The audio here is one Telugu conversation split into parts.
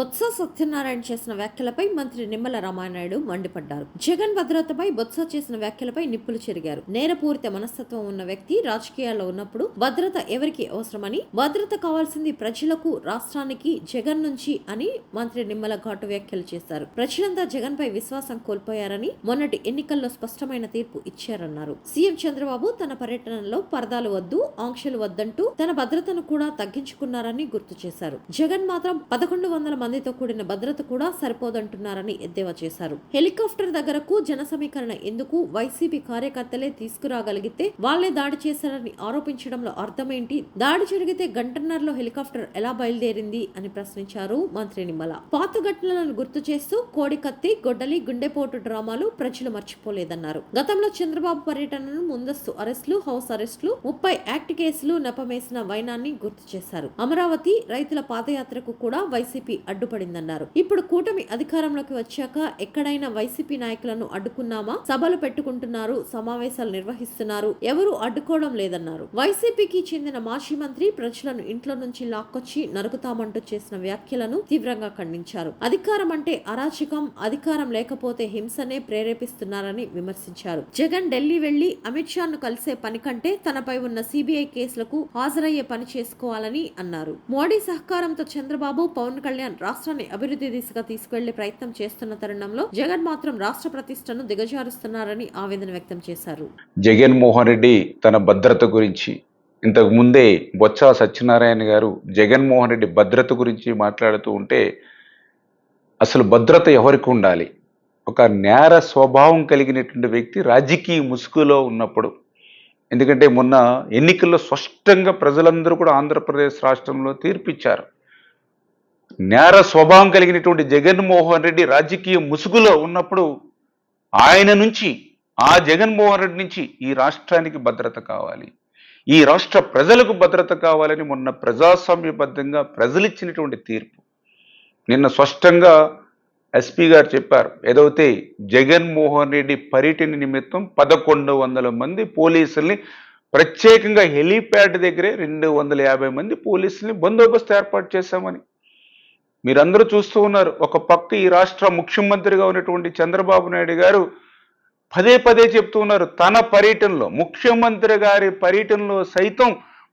బొత్స సత్యనారాయణ చేసిన వ్యాఖ్యలపై మంత్రి నిమ్మల రామానాయుడు మండిపడ్డారు. జగన్ భద్రతపై బొత్స చేసిన వ్యాఖ్యలపై నిప్పులు చెరిగారు. నేరపూరిత మనస్తత్వం ఉన్న వ్యక్తి రాజకీయాల్లో ఉన్నప్పుడు భద్రత ఎవరికి అవసరమని భద్రత కావాల్సింది ప్రజలకు రాష్ట్రానికి జగన్ నుంచి అని మంత్రి నిమ్మల ఘాటు వ్యాఖ్యలు చేశారు. ప్రజలంతా జగన్ పై విశ్వాసం కోల్పోయారని మొన్నటి ఎన్నికల్లో స్పష్టమైన తీర్పు ఇచ్చారన్నారు. సీఎం చంద్రబాబు తన పర్యటనలో పరదాలు వద్దు ఆంక్షలు వద్దంటూ తన భద్రతను కూడా తగ్గించుకున్నారని గుర్తు చేశారు. జగన్ మాత్రం పదకొండు వందల మందితో కూడిన భద్రత కూడా సరిపోదంటున్నారని ఎద్దేవా చేశారు. హెలికాప్టర్ దగ్గరకు జన సమీకరణ ఎందుకు వైసీపీ కార్యకర్తలే తీసుకురాగలిగితే వాళ్ళే దాడి చేశారని ఆరోపించడంలో అర్థమేంటి? దాడి జరిగితే గంటన్నరలో హెలికాప్టర్ ఎలా బయలుదేరింది అని ప్రశ్నించారు మంత్రి నిమ్మల. పాత ఘటనలను గుర్తు చేస్తూ కోడికత్తి గొడ్డలి గుండెపోటు డ్రామాలు ప్రజలు మర్చిపోలేదన్నారు. గతంలో చంద్రబాబు పర్యటనను ముందస్తు అరెస్టులు హౌస్ అరెస్టులు ముప్పై యాక్ట్ కేసులు నెపమేసిన వైనాన్ని గుర్తు చేశారు. అమరావతి రైతుల పాదయాత్రకు కూడా వైసీపీ అడ్డుపడిందన్నారు. ఇప్పుడు కూటమి అధికారంలోకి వచ్చాక ఎక్కడైనా వైసీపీ నాయకులను అడ్డుకున్నామా? సభలు పెట్టుకుంటున్నారు సమావేశాలు నిర్వహిస్తున్నారు. ఎవరు అడ్డుకోవడం లేదన్నారు. వైసీపీకి చెందిన మాజీ మంత్రి ప్రజలను ఇంట్లో నుంచి లాక్కొచ్చి నరుకుతామంటూ చేసిన వ్యాఖ్యలను తీవ్రంగా ఖండించారు. అధికారం అంటే అరాచకం అధికారం లేకపోతే హింసనే ప్రేరేపిస్తున్నారని విమర్శించారు. జగన్ ఢిల్లీ వెళ్ళి అమిత్ షాను కలిసే పని కంటే తనపై ఉన్న సిబిఐ కేసులకు హాజరయ్యే పని చేసుకోవాలని అన్నారు. మోడీ సహకారంతో చంద్రబాబు పవన్ కళ్యాణ్ రాష్ట్రాన్ని అభివృద్ధి దిశగా తీసుకెళ్ళే ప్రయత్నం చేస్తున్న తరుణంలో జగన్ మాత్రం రాష్ట్ర ప్రతిష్టను దిగజారుస్తున్నారని ఆవేదన వ్యక్తం చేశారు. జగన్మోహన్ రెడ్డి తన భద్రత గురించి ఇంతకు ముందే బొత్స సత్యనారాయణ గారు జగన్మోహన్ రెడ్డి భద్రత గురించి మాట్లాడుతూ ఉంటే అసలు భద్రత ఎవరికి ఉండాలి? ఒక నేర స్వభావం కలిగినటువంటి వ్యక్తి రాజకీయ ముసుగులో ఉన్నప్పుడు. ఎందుకంటే మొన్న ఎన్నికల్లో స్పష్టంగా ప్రజలందరూ కూడా ఆంధ్రప్రదేశ్ రాష్ట్రంలో తీర్పిచ్చారు. నేర స్వభావం కలిగినటువంటి జగన్మోహన్ రెడ్డి రాజకీయ ముసుగులో ఉన్నప్పుడు ఆయన నుంచి ఆ జగన్మోహన్ రెడ్డి నుంచి ఈ రాష్ట్రానికి భద్రత కావాలి. ఈ రాష్ట్ర ప్రజలకు భద్రత కావాలని మొన్న ప్రజాస్వామ్యబద్ధంగా ప్రజలు ఇచ్చినటువంటి తీర్పు. నిన్న స్పష్టంగా ఎస్పీ గారు చెప్పారు ఏదైతే జగన్మోహన్ రెడ్డి పర్యటన నిమిత్తం పదకొండు వందల మంది పోలీసుల్ని ప్రత్యేకంగా హెలీప్యాడ్ దగ్గరే రెండు వందల యాభై మంది పోలీసుల్ని బందోబస్తు ఏర్పాటు చేశామని మీరందరూ చూస్తూ ఉన్నారు. ఒక పక్క ఈ రాష్ట్ర ముఖ్యమంత్రిగా ఉన్నటువంటి చంద్రబాబు నాయుడు గారు పదే పదే చెప్తూ ఉన్నారు. తన పర్యటనలో ముఖ్యమంత్రి గారి పర్యటనలో సైతం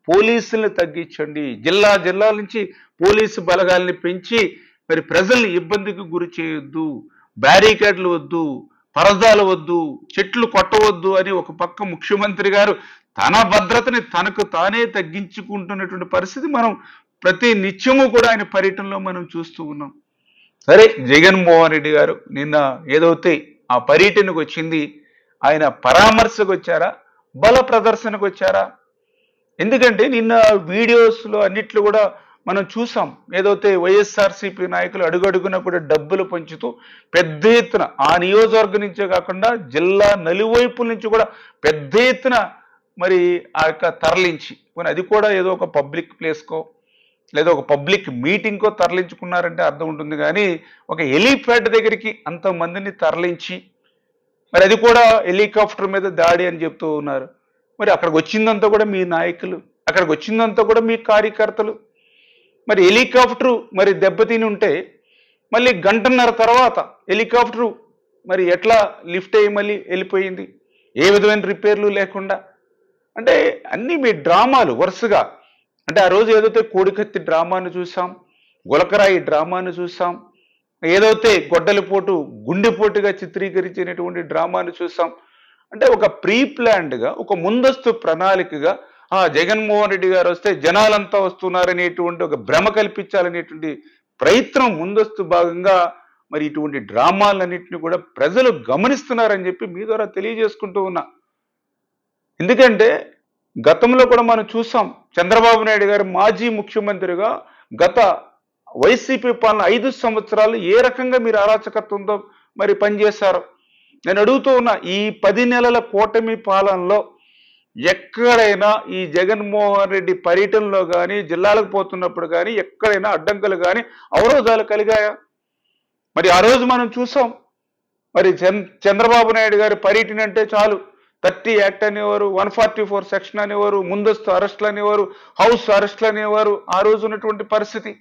పోలీసుల్ని తగ్గించండి. జిల్లా జిల్లాల నుంచి పోలీసు బలగాల్ని పెంచి మరి ప్రజల్ని ఇబ్బందికి గురి చేయొద్దు. బ్యారికేడ్లు వద్దు పరదాలు వద్దు చెట్లు కొట్టవద్దు అని ఒక పక్క ముఖ్యమంత్రి గారు తన భద్రతని తనకు తానే తగ్గించుకుంటున్నటువంటి పరిస్థితి మనం ప్రతి నిత్యము కూడా ఆయన పర్యటనలో మనం చూస్తూ ఉన్నాం. సరే. జగన్మోహన్ రెడ్డి గారు నిన్న ఏదైతే ఆ పర్యటనకు వచ్చింది ఆయన పరామర్శకు వచ్చారా? బల ప్రదర్శనకు వచ్చారా? ఎందుకంటే నిన్న వీడియోస్లో అన్నిట్లో కూడా మనం చూసాం. ఏదైతే వైఎస్ఆర్సీపీ నాయకులు అడుగడుగున కూడా డబ్బులు పంచుతూ పెద్ద ఎత్తున ఆ నియోజకవర్గం నుంచే కాకుండా జిల్లా నలువైపుల నుంచి కూడా పెద్ద ఎత్తున మరి ఆ యొక్క తరలించి. అది కూడా ఏదో ఒక పబ్లిక్ ప్లేస్కో లేదా ఒక పబ్లిక్ మీటింగ్కో తరలించుకున్నారంటే అర్థం ఉంటుంది కానీ ఒక హెలీప్యాడ్ దగ్గరికి అంతమందిని తరలించి మరి అది కూడా హెలికాప్టర్ మీద దాడి అని చెప్తూ ఉన్నారు. మరి అక్కడికి వచ్చిందంతా కూడా మీ నాయకులు అక్కడికి వచ్చిందంతా కూడా మీ కార్యకర్తలు. మరి హెలికాప్టరు మరి దెబ్బతిని ఉంటే మళ్ళీ గంటన్నర తర్వాత హెలికాప్టరు మరి ఎట్లా లిఫ్ట్ అయ్యి మళ్ళీ వెళ్ళిపోయింది? ఏ విధమైన రిపేర్లు లేకుండా? అంటే అన్నీ మీ డ్రామాలు వరుసగా అంటే ఆ రోజు ఏదైతే కోడికత్తి డ్రామాను చూసాం గులకరాయి డ్రామాను చూసాం ఏదైతే గొడ్డలిపోటు గుండెపోటుగా చిత్రీకరించినటువంటి డ్రామాను చూసాం అంటే ఒక ప్రీ ప్లాన్డ్గా ఒక ముందస్తు ప్రణాళికగా ఆ జగన్మోహన్ రెడ్డి గారు వస్తే జనాలంతా వస్తున్నారనేటువంటి ఒక భ్రమ కల్పించాలనేటువంటి ప్రయత్నం ముందస్తు భాగంగా మరి ఇటువంటి డ్రామాలన్నింటినీ కూడా ప్రజలు గమనిస్తున్నారని చెప్పి మీ ద్వారా తెలియజేసుకుంటూ ఉన్నా. ఎందుకంటే గతంలో కూడా మనం చూసాం చంద్రబాబు నాయుడు గారు మాజీ ముఖ్యమంత్రిగా గత వైసీపీ పాలన ఐదు సంవత్సరాలు ఏ రకంగా మీరు అరాచకత్వంతో మరి పనిచేశారు? నేను అడుగుతూ ఉన్నా ఈ పది నెలల కూటమి పాలనలో ఎక్కడైనా ఈ జగన్మోహన్ రెడ్డి పర్యటనలో కానీ జిల్లాలకు పోతున్నప్పుడు కానీ ఎక్కడైనా అడ్డంకులు కానీ అవరోధాలు కలిగాయా? మరి ఆ రోజు మనం చూసాం మరి చంద్రబాబు నాయుడు గారి పర్యటన అంటే చాలు. థర్టీ యాక్ట్ అనేవారు వన్ ఫార్టీ ఫోర్ సెక్షన్ అనేవారు ముందస్తు అరెస్టులు అనేవారు హౌస్ అరెస్టులు అనేవారు ఆ రోజు ఉన్నటువంటి పరిస్థితి.